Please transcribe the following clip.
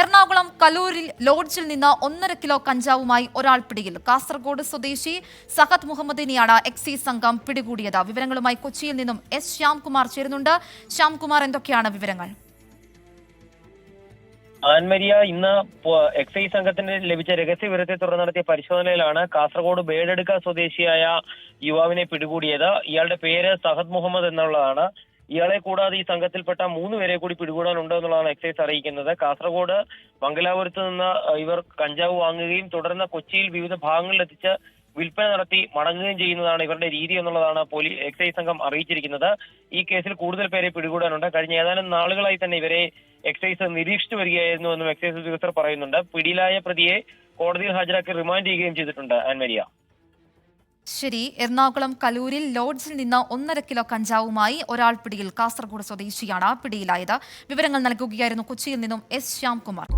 എറണാകുളം കലൂരിൽ ലോഡ്ജിൽ നിന്ന് ഒന്നര കിലോ കഞ്ചാവുമായി ഒരാൾ പിടിയിൽ. കാസർഗോഡ് സ്വദേശി സഹദ് മുഹമ്മദിനെയാണ് എക്സൈസ് സംഘം പിടികൂടിയത്. വിവരങ്ങളുമായി കൊച്ചിയിൽ നിന്നും എസ് ശ്യാംകുമാർ ചേരുന്നുണ്ട്. ശ്യാംകുമാർ എന്തൊക്കെയാണ് വിവരങ്ങൾ? ആൻമരിയ ഇന്ന് എക്സൈസ് സംഘത്തിന് ലഭിച്ച രഹസ്യ വിവരത്തെ തുടർന്ന് നടത്തിയ പരിശോധനയിലാണ് കാസർഗോഡ് ബേഡെടുക്ക സ്വദേശിയായ യുവാവിനെ പിടികൂടിയത്. ഇയാളുടെ പേര് സഹദ് മുഹമ്മദ് എന്നുള്ളതാണ്. ഇയാളെ കൂടാതെ ഈ സംഘത്തിൽപ്പെട്ട മൂന്ന് പേരെ കൂടി പിടികൂടാനുണ്ട് എന്നുള്ളതാണ് എക്സൈസ് അറിയിക്കുന്നത്. കാസർഗോഡ് മംഗലാപുരത്ത് നിന്ന് ഇവർ കഞ്ചാവ് വാങ്ങുകയും തുടർന്ന് കൊച്ചിയിൽ വിവിധ ഭാഗങ്ങളിൽ എത്തിച്ച് വിൽപ്പന നടത്തി മടങ്ങുകയും ചെയ്യുന്നതാണ് ഇവരുടെ രീതി എന്നുള്ളതാണ് പോലീസ് എക്സൈസ് സംഘം അറിയിച്ചിരിക്കുന്നത്. ഈ കേസിൽ കൂടുതൽ പേരെ പിടികൂടാനുണ്ട്. കഴിഞ്ഞ ഏതാനും നാളുകളായി തന്നെ ഇവരെ എക്സൈസ് നിരീക്ഷിച്ചു വരികയായിരുന്നു എന്നും എക്സൈസ് ഉദ്യോഗസ്ഥർ പറയുന്നുണ്ട്. പിടിയിലായ പ്രതിയെ കോടതിയിൽ ഹാജരാക്കി റിമാൻഡ് ചെയ്യുകയും ചെയ്തിട്ടുണ്ട് ആൻമരിയ. ശരി എറണാകുളം കലൂരിൽ ലോഡ്ജിൽ നിന്ന് ഒന്നര കിലോ കഞ്ചാവുമായി ഒരാൾ പിടിയിൽ കാസർഗോഡ് സ്വദേശിയാണ് പിടിയിലായത്. വിവരങ്ങൾ നൽകുകയായിരുന്നു കൊച്ചിയിൽ നിന്നും എസ് ശ്യാംകുമാർ.